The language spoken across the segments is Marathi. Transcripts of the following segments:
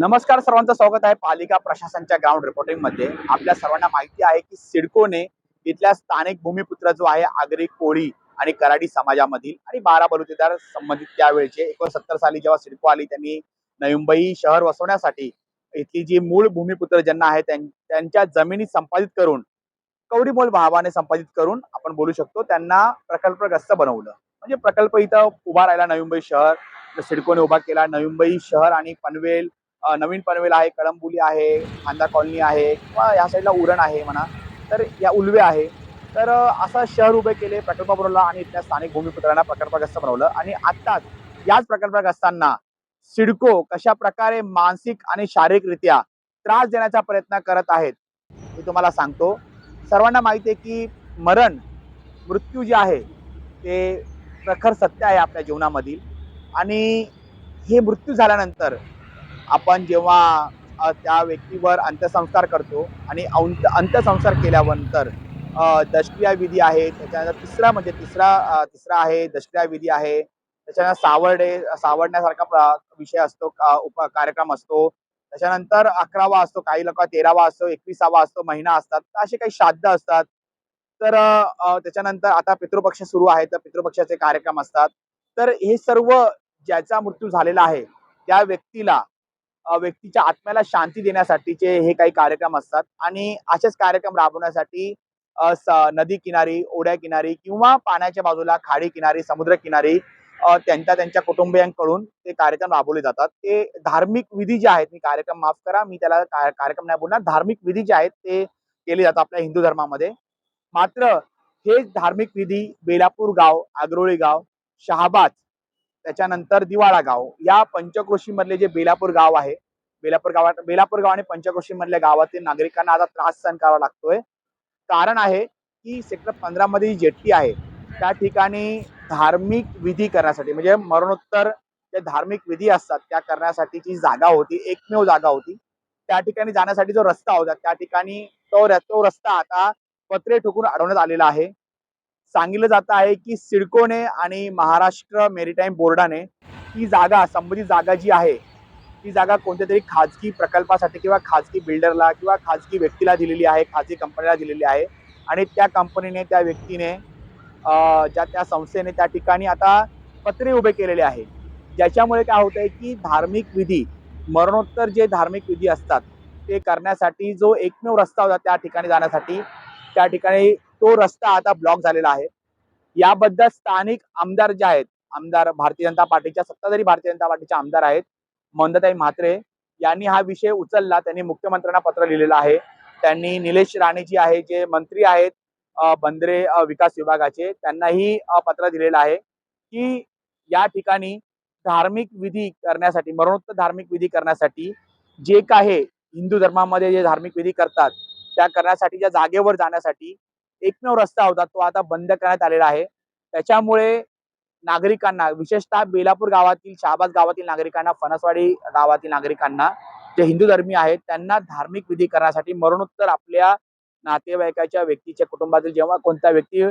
नमस्कार सर्वांचं स्वागत आहे पालिका प्रशासनच्या ग्राउंड रिपोर्टिंगमध्ये. आपल्या सर्वांना माहिती आहे की सिडकोने इथल्या स्थानिक भूमिपुत्र जो आहे आगरी कोळी आणि कराडी समाजामधील आणि बारा बलुतेदार संबंधित त्यावेळेचे एकोणसत्तर साली जेव्हा सिडको आली त्यांनी नवी मुंबई शहर वसवण्यासाठी इथली जी मूळ भूमिपुत्र ज्यांना आहे त्यांच्या जमिनी संपादित करून कवडीमोल भावाने संपादित करून आपण बोलू शकतो त्यांना प्रकल्पग्रस्त बनवलं. म्हणजे प्रकल्प इथं उभा राहिला नवी मुंबई शहर सिडकोने उभा केला नवी मुंबई शहर आणि पनवेल नवीन पनवेल आहे कळंबुली आहे खांदा कॉलनी आहे किंवा या साईडला उरण आहे म्हणा तर या उलवे आहे. तर असं शहर उभे केले प्रकल्प बनवला आणि इथल्या स्थानिक भूमिपुत्रांना प्रकल्पग्रस्त बनवलं. आणि आत्ताच याच प्रकल्पग्रस्तांना सिडको कशा प्रकारे मानसिक आणि शारीरिकरित्या त्रास देण्याचा प्रयत्न करत आहेत मी तुम्हाला सांगतो. सर्वांना माहिती आहे की मरण मृत्यू जे आहे ते प्रखर सत्य आहे आपल्या जीवनामधील. आणि हे मृत्यू झाल्यानंतर आपण जेव्हा त्या व्यक्तीवर अंत्यसंस्कार करतो आणि अंत अंत्यसंस्कार केल्यानंतर अ, दशक्रिया विधी आहे त्याच्यानंतर तिसरा म्हणजे तिसरा तिसरा आहे दशक्रिया विधी आहे त्याच्यानंतर सावर्डे सावडण्यासारखा प्र- विषय असतो का- उप कार्यक्रम असतो त्याच्यानंतर अकरावा असतो काही लोक तेरावा असतो एकविसावा असतो महिना असतात असे काही श्राद्ध असतात. तर त्याच्यानंतर आता पितृपक्ष सुरू आहे तर पितृपक्षाचे कार्यक्रम असतात. तर हे सर्व ज्याचा मृत्यू झालेला आहे त्या व्यक्तीला व्यक्तीच्या आत्म्याला शांती देण्यासाठीचे हे काही कार्यक्रम असतात. आणि असेच कार्यक्रम राबवण्यासाठी नदी किनारी ओढ्या किनारी किंवा पाण्याच्या बाजूला खाडी किनारी समुद्र किनारी त्यांच्या त्यांच्या कुटुंबियांकडून ते कार्यक्रम राबवले जातात. ते धार्मिक विधी जे आहेत मी कार्यक्रम माफ करा मी त्याला कार्यक्रम नाही बोलणार. धार्मिक विधी जे आहेत ते केले जातात आपल्या हिंदू धर्मामध्ये. मात्र हे धार्मिक विधी बेलापूर गाव आग्रोळी गाव शहाबाज त्याच्यानंतर दिवाळा गाव. या पंचक्रोशी मधले जे बेलापूर गाव आहे बेलापूर गावात बेलापूर गाव आणि पंचक्रोशी मधल्या गावातील नागरिकांना आता त्रास सहन करावा लागतोय. कारण आहे की सेक्टर पंधरा मध्ये जी जेट्टी आहे त्या ठिकाणी धार्मिक विधी करण्यासाठी म्हणजे मरणोत्तर जे धार्मिक विधी असतात त्या करण्यासाठीची जागा होती एकमेव जागा होती त्या ठिकाणी जाण्यासाठी जो रस्ता होता त्या ठिकाणी तो तो रस्ता आता पत्रे ठोकून अडवण्यात आलेला आहे. सांगितलं जात आहे की सिडकोने आणि महाराष्ट्र मेरीटाईम बोर्डाने ही जागा संबंधित जागा जी आहे ती जागा कोणत्या तरी खाजगी प्रकल्पासाठी किंवा खाजगी बिल्डरला किंवा खाजगी व्यक्तीला दिलेली आहे खाजगी कंपनीला दिलेली आहे. आणि त्या कंपनीने त्या व्यक्तीने ज्या त्या संस्थेने त्या ठिकाणी आता पत्रे उभे केलेले आहे ज्याच्यामुळे काय होत आहे की धार्मिक विधी मरणोत्तर जे धार्मिक विधी असतात ते करण्यासाठी जो एकमेव रस्ता होता त्या ठिकाणी जाण्यासाठी त्या ठिकाणी तो रस्ता आता ब्लॉक झालेला आहे. याबद्दल स्थानिक आमदार जे आहेत आमदार भारतीय जनता पार्टीच्या सत्ताधारी भारतीय जनता पार्टीचे आमदार आहेत मंदताई म्हात्रे यांनी हा विषय उचलला. त्यांनी मुख्यमंत्र्यांना पत्र लिहिलेलं आहे. त्यांनी निलेश राणे जी आहे जे मंत्री आहेत बंदरे विकास विभागाचे त्यांनाही पत्र दिलेलं आहे की या ठिकाणी धार्मिक विधी करण्यासाठी मरणोत्तर धार्मिक विधी करण्यासाठी जे काही हिंदू धर्मामध्ये जे धार्मिक विधी करतात त्या करण्यासाठी ज्या जागेवर जाण्यासाठी एकमेव रस्ता होता तो आता बंद करण्यात आलेला आहे. त्याच्यामुळे नागरिकांना विशेषतः बेलापूर गावातील शहाबाद गावातील नागरिकांना फणसवाडी गावातील नागरिकांना जे हिंदू धर्मी आहेत त्यांना धार्मिक विधी करण्यासाठी मरणोत्तर आपल्या नातेवाईकाच्या व्यक्तीच्या कुटुंबातील जेव्हा कोणता व्यक्ती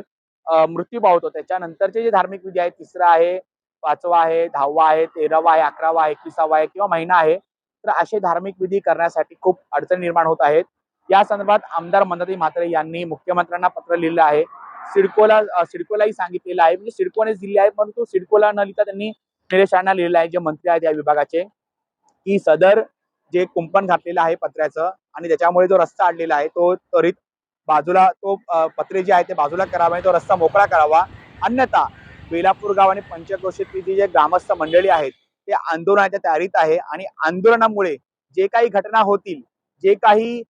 मृत्यू पावतो त्याच्यानंतरचे जे धार्मिक विधी आहेत तिसरा आहे पाचवा आहे दहावा आहे तेरावा आहे अकरावा आहे एकविसावा आहे किंवा महिना आहे तर असे धार्मिक विधी करण्यासाठी खूप अडचणी निर्माण होत आहेत. या संदर्भात आमदार मंदाताई म्हात्रे यांनी मुख्यमंत्र्यांना पत्र लिहिलं आहे. सिडकोला सिडकोलाही सांगितलेलं आहे. म्हणजे सिडकोनेच दिले आहे परंतु सिडकोला न लिहिता त्यांनी निलेश राणेंना लिहिलेलं आहे जे मंत्री आहेत या विभागाचे. की सदर जे कुंपण घातलेलं आहे पत्र्याचं आणि त्याच्यामुळे जो रस्ता अडलेला आहे तो त्वरित बाजूला तो पत्रे जे आहे ते बाजूला करावा आणि तो रस्ता मोकळा करावा. अन्यथा बेलापूर गाव आणि पंचक्रोशीतली जी जे ग्रामस्थ मंडळी आहेत ते आंदोलनाच्या तयारीत आहे आणि आंदोलनामुळे जे काही घटना होतील जे काही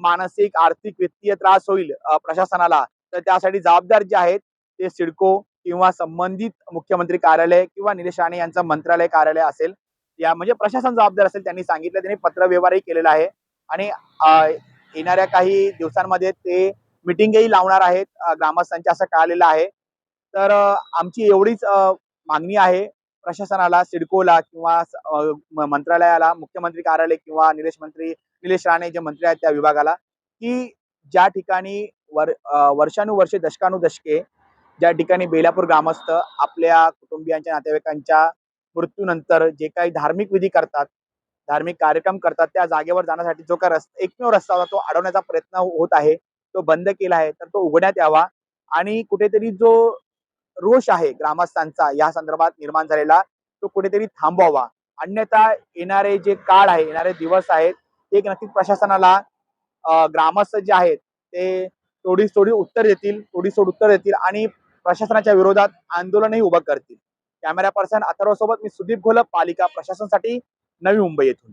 मानसिक आर्थिक वित्तीय त्रास होईल प्रशासनाला. तर त्यासाठी जबाबदार जे आहेत ते सिडको किंवा संबंधित मुख्यमंत्री कार्यालय किंवा निलेश राणे यांचं मंत्रालय कार्यालय असेल. या म्हणजे प्रशासन जबाबदार असेल त्यांनी सांगितलं त्यांनी पत्रव्यवहारही केलेला आहे. आणि येणाऱ्या काही दिवसांमध्ये ते मिटिंगही लावणार आहेत. ग्रामस्थांच्या असं कळालेलं आहे. तर आमची एवढीच मागणी आहे. प्रशासनाला सिडकोला किंवा मंत्रालयाला मुख्यमंत्री कार्यालय किंवा निलेश मंत्री निलेश राणे जे मंत्री आहेत त्या विभागाला की ज्या ठिकाणी वर वर्षानुवर्षे दशकानुदशके ज्या ठिकाणी बेलापूर ग्रामस्थ आपल्या कुटुंबियांच्या नातेवाईकांच्या मृत्यूनंतर जे काही धार्मिक विधी करतात धार्मिक कार्यक्रम करतात त्या जागेवर जाण्यासाठी जो काही रस्ता एकमेव रस्ता होता तो अडवण्याचा प्रयत्न होत आहे तो बंद केला आहे तर तो उघडण्यात यावा आणि कुठेतरी जो रोष आहे ग्रामस्थांचा. या संदर्भात निर्माण झालेला तो कुठेतरी थांबवावा. अन्यथा येणारे जे काळ आहे येणारे दिवस आहेत ते एक नक्कीच प्रशासनाला ग्रामस्थ जे आहेत ते थोडी थोडी उत्तर देतील थोडी सोड उत्तर देतील आणि प्रशासनाच्या विरोधात आंदोलनही उभं करतील. कॅमेरा पर्सन अथर्व सोबत मी सुदीप घोलप पालिका प्रशासनासाठी नवी मुंबई येथून.